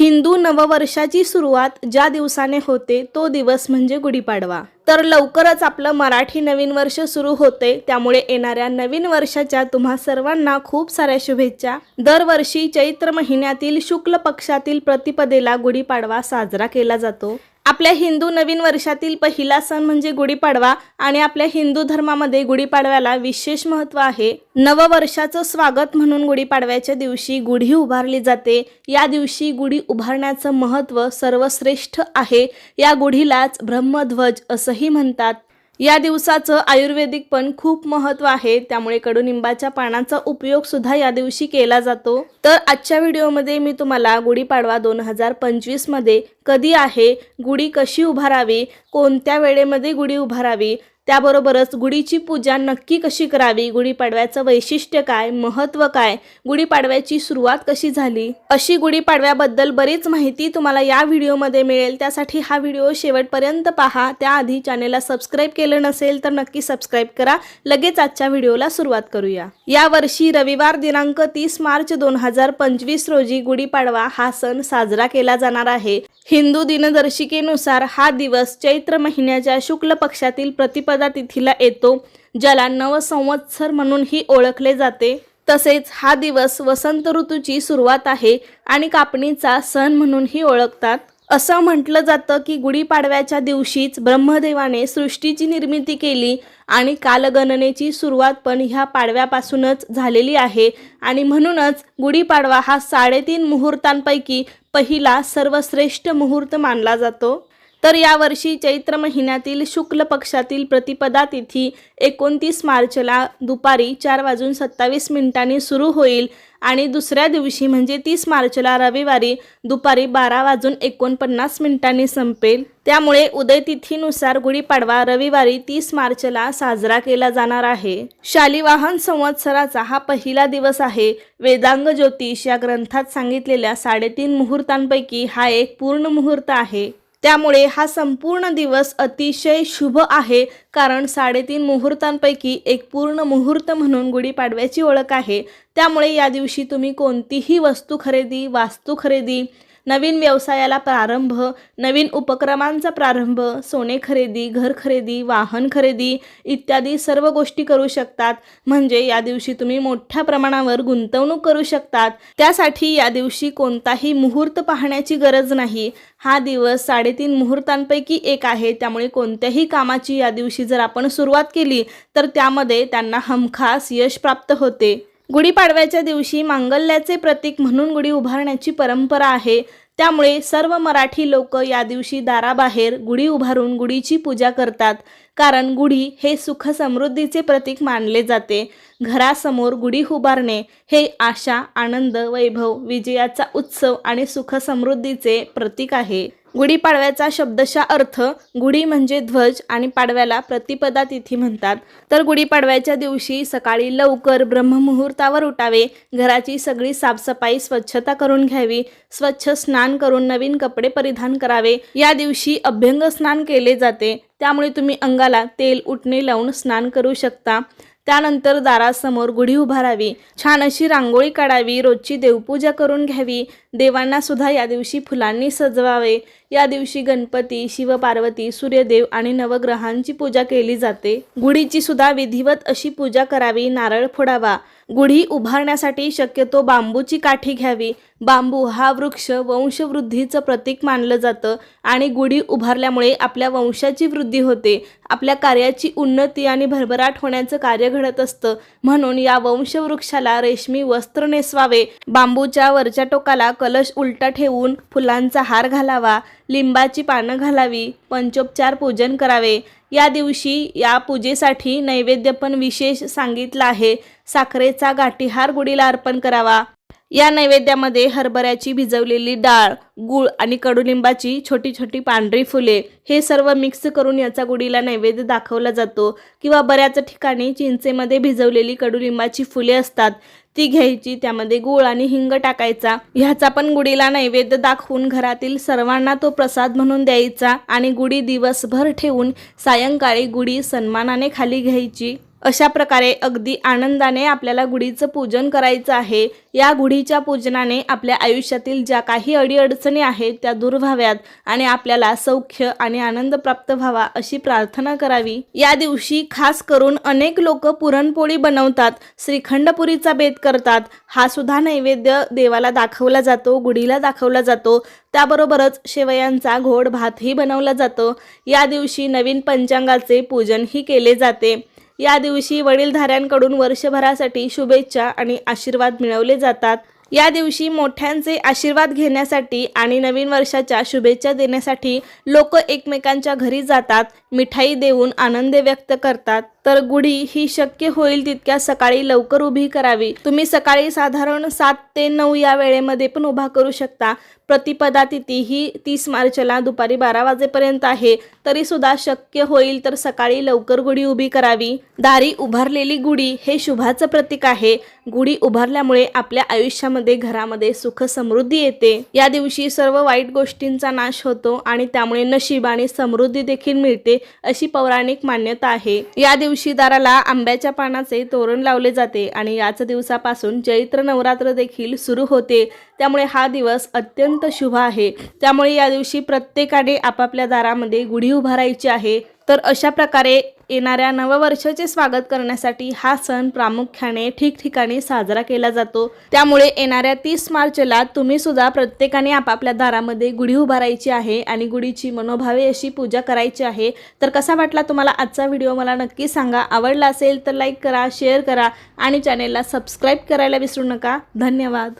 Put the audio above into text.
हिंदू नववर्षाची सुरुवात ज्या दिवसाने होते तो दिवस म्हणजे गुढीपाडवा. तर लवकरच आपलं मराठी नवीन वर्ष सुरू होते त्यामुळे येणाऱ्या नवीन वर्षाच्या तुम्हा सर्वांना खूप साऱ्या शुभेच्छा. दरवर्षी चैत्र महिन्यातील शुक्ल पक्षातील प्रतिपदेला गुढीपाडवा साजरा केला जातो. आपल्या हिंदू नवीन वर्षातील पहिला सण म्हणजे गुढीपाडवा आणि आपल्या हिंदू धर्मामध्ये गुढीपाडव्याला विशेष महत्त्व आहे. नववर्षाचं स्वागत म्हणून गुढीपाडव्याच्या दिवशी गुढी उभारली जाते. या दिवशी गुढी उभारण्याचं महत्त्व सर्वश्रेष्ठ आहे. या गुढीलाच ब्रह्मध्वज असंही म्हणतात. या दिवसाचं आयुर्वेदिक पण खूप महत्त्व आहे. त्यामुळे कडुनिंबाच्या पानांचा उपयोग सुद्धा या दिवशी केला जातो. तर आजच्या व्हिडिओमध्ये मी तुम्हाला गुढीपाडवा दोन हजार पंचवीसमध्ये कधी आहे गुढी कशी उभारावी कोणत्या वेळेमध्ये गुढी उभारावी? त्याबरोबरच गुढीची पूजा नक्की कशी करावी? गुढीपाडव्याचं वैशिष्ट्य काय? महत्त्व काय? गुढीपाडव्याची सुरुवात कशी झाली? अशी गुढीपाडव्याबद्दल बरीच माहिती तुम्हाला या व्हिडिओमध्ये मिळेल. त्यासाठी हा व्हिडिओ शेवटपर्यंत पहा. त्याआधी चॅनेलला सबस्क्राईब केलं नसेल तर नक्की सबस्क्राईब करा. लगेच आजच्या व्हिडिओला सुरुवात करूया. या वर्षी रविवार दिनांक तीस मार्च दोन हजार पंचवीस रोजी गुढीपाडवा हा सण साजरा केला जाणार आहे. हिंदू दिनदर्शिकेनुसार हा दिवस चैत्र महिन्याच्या शुक्ल पक्षातील प्रतिपदा तिथीला येतो ज्याला नवसंवत्सर म्हणूनही ओळखले जाते. तसेच हा दिवस वसंत ऋतूची सुरुवात आहे आणि कापणीचा सण म्हणूनही ओळखतात. असं म्हटलं जातं की गुढीपाडव्याच्या दिवशीच ब्रह्मदेवाने सृष्टीची निर्मिती केली आणि कालगणनेची सुरुवात पण ह्या पाडव्यापासूनच झालेली आहे आणि म्हणूनच गुढीपाडवा हा साडेतीन मुहूर्तांपैकी पहिला सर्वश्रेष्ठ मुहूर्त मानला जातो. तर यावर्षी चैत्र महिन्यातील शुक्ल पक्षातील प्रतिपदा तिथी एकोणतीस मार्चला दुपारी चार वाजून सत्तावीस मिनिटांनी सुरू होईल आणि दुसऱ्या दिवशी म्हणजे तीस मार्चला रविवारी दुपारी बारा वाजून एकोणपन्नास मिनिटांनी संपेल. त्यामुळे उदयतिथीनुसार गुढीपाडवा रविवारी तीस मार्चला साजरा केला जाणार आहे. शालिवाहन संवत्सराचा हा पहिला दिवस आहे. वेदांग ज्योतिष या ग्रंथात सांगितलेल्या साडेतीन मुहूर्तांपैकी हा एक पूर्ण मुहूर्त आहे. त्यामुळे हा संपूर्ण दिवस अतिशय शुभ आहे कारण साडेतीन मुहूर्तांपैकी एक पूर्ण मुहूर्त म्हणून गुढीपाडव्याची ओळख आहे. त्यामुळे या दिवशी तुम्ही कोणतीही वस्तू खरेदी वास्तू खरेदी नवीन व्यवसायाला प्रारंभ नवीन उपक्रमांचा प्रारंभ सोने खरेदी घर खरेदी वाहन खरेदी इत्यादी सर्व गोष्टी करू शकतात. म्हणजे या दिवशी तुम्ही मोठ्या प्रमाणावर गुंतवणूक करू शकतात. त्यासाठी या दिवशी कोणताही मुहूर्त पाहण्याची गरज नाही. हा दिवस साडेतीन मुहूर्तांपैकी एक आहे. त्यामुळे कोणत्याही कामाची या दिवशी जर आपण सुरुवात केली तर त्यामध्ये त्यांना हमखास यश प्राप्त होते. गुढीपाडव्याच्या दिवशी मांगल्याचे प्रतीक म्हणून गुढी उभारण्याची परंपरा आहे. त्यामुळे सर्व मराठी लोक या दिवशी दाराबाहेर गुढी उभारून गुढीची पूजा करतात. कारण गुढी हे सुख समृद्धीचे प्रतीक मानले जाते. घरासमोर गुढी उभारणे हे आशा आनंद वैभव विजयाचा उत्सव आणि सुख समृद्धीचे प्रतीक आहे. गुढीपाडव्याचा शब्दशा अर्थ गुढी म्हणजे ध्वज आणि पाडव्याला प्रतिपदा तिथी म्हणतात. तर गुढीपाडव्याच्या दिवशी सकाळी लवकर ब्रह्ममुहूर्तावर उठावे घराची सगळी साफसफाई स्वच्छता करून घ्यावी स्वच्छ स्नान करून नवीन कपडे परिधान करावे. या दिवशी अभ्यंग स्नान केले जाते. त्यामुळे तुम्ही अंगाला तेल उठणे लावून स्नान करू शकता. त्यानंतर दारासमोर गुढी उभारावी. छान अशी रांगोळी काढावी. रोजची देवपूजा करून घ्यावी. देवांना सुद्धा या दिवशी फुलांनी सजवावे. या दिवशी गणपती शिवपार्वती सूर्यदेव आणि नवग्रहांची पूजा केली जाते. गुढीची सुद्धा विधिवत अशी पूजा करावी नारळ फोडावा. गुढी उभारण्यासाठी शक्यतो बांबूची काठी घ्यावी. बांबू हा वृक्ष वंशवृद्धीचं प्रतीक मानलं जातं आणि गुढी उभारल्यामुळे आपल्या वंशाची वृद्धी होते. आपल्या कार्याची उन्नती आणि भरभराट होण्याचं कार्य घडत असतं. म्हणून या वंशवृक्षाला रेशमी वस्त्र नेसवावे. बांबूच्या वरच्या टोकाला कलश उलटा ठेवून फुलांचा हार घालावा. लिंबाची पानं घालावी पंचोपचार पूजन करावे. या दिवशी या पूजेसाठी नैवेद्य पण विशेष सांगितलं आहे. साखरेचा गाठीहार गुढीला अर्पण करावा. या नैवेद्यामध्ये हरभऱ्याची भिजवलेली डाळ गूळ आणि कडुलिंबाची छोटी छोटी पांढरी फुले हे सर्व मिक्स करून याचा गुढीला नैवेद्य दाखवला जातो. किंवा बऱ्याच ठिकाणी चिंचेमध्ये भिजवलेली कडुलिंबाची फुले असतात. ती घ्यायची त्यामध्ये गुळ आणि हिंग टाकायचा. ह्याचा पण गुढीला नैवेद्य दाखवून घरातील सर्वांना तो प्रसाद म्हणून द्यायचा आणि गुढी दिवसभर ठेवून सायंकाळी गुढी सन्मानाने खाली घ्यायची. अशा प्रकारे अगदी आनंदाने आपल्याला गुढीचं पूजन करायचं आहे. या गुढीच्या पूजनाने आपल्या आयुष्यातील ज्या काही अडीअडचणी आहेत त्या दूर व्हाव्यात आणि आपल्याला सौख्य आणि आनंद प्राप्त व्हावा अशी प्रार्थना करावी. या दिवशी खास करून अनेक लोक पुरणपोळी बनवतात श्रीखंडपुरीचा बेत करतात. हा सुद्धा नैवेद्य देवाला दाखवला जातो गुढीला दाखवला जातो. त्याबरोबरच शेवयांचा घोड भातही बनवला जातो. या दिवशी नवीन पंचांगाचे पूजनही केले जाते. या दिवशी वडीलधाऱ्यांकडून वर्षभरासाठी शुभेच्छा आणि आशीर्वाद मिळवले जातात. या दिवशी मोठ्यांचे आशीर्वाद घेण्यासाठी आणि नवीन वर्षाच्या शुभेच्छा देण्यासाठी लोक एकमेकांच्या घरी जातात मिठाई देऊन आनंद व्यक्त करतात. तर गुढी ही शक्य होईल तितक्या सकाळी लवकर उभी करावी. तुम्ही सकाळी साधारण सात ते नऊ या वेळेमध्ये पण उभा करू शकता. प्रतिपदा तिथी ही तीस मार्चला दुपारी बारा वाजेपर्यंत आहे. तरी सुद्धा शक्य होईल तर सकाळी लवकर गुढी उभी करावी. दारी उभारलेली गुढी हे शुभाचं प्रतीक आहे. गुढी उभारल्यामुळे आपल्या आयुष्यामध्ये घरामध्ये सुख समृद्धी येते. या दिवशी सर्व वाईट गोष्टींचा नाश होतो आणि त्यामुळे नशीब आणि समृद्धी देखील मिळते अशी पौराणिक मान्यता आहे. या दिवशी तुळशीदाराला आंब्याच्या पानाचे तोरण लावले जाते आणि याच दिवसापासून चैत्र नवरात्र देखील सुरू होते. त्यामुळे हा दिवस अत्यंत शुभ आहे. त्यामुळे या दिवशी प्रत्येकाने आपापल्या दारामध्ये गुढी उभारायची आहे. तर अशा प्रकारे येणाऱ्या नववर्षाचे स्वागत करण्यासाठी हा सण प्रामुख्याने ठिकठिकाणी साजरा केला जातो. त्यामुळे येणाऱ्या तीस मार्चला तुम्ही सुद्धा प्रत्येकाने आपापल्या दारामध्ये गुढी उभारायची आहे आणि गुढीची मनोभावे अशी पूजा करायची आहे. तर कसा वाटला तुम्हाला आजचा व्हिडिओ मला नक्की सांगा. आवडला असेल तर लाईक करा शेअर करा आणि चॅनेलला सबस्क्राईब करायला विसरू नका. धन्यवाद.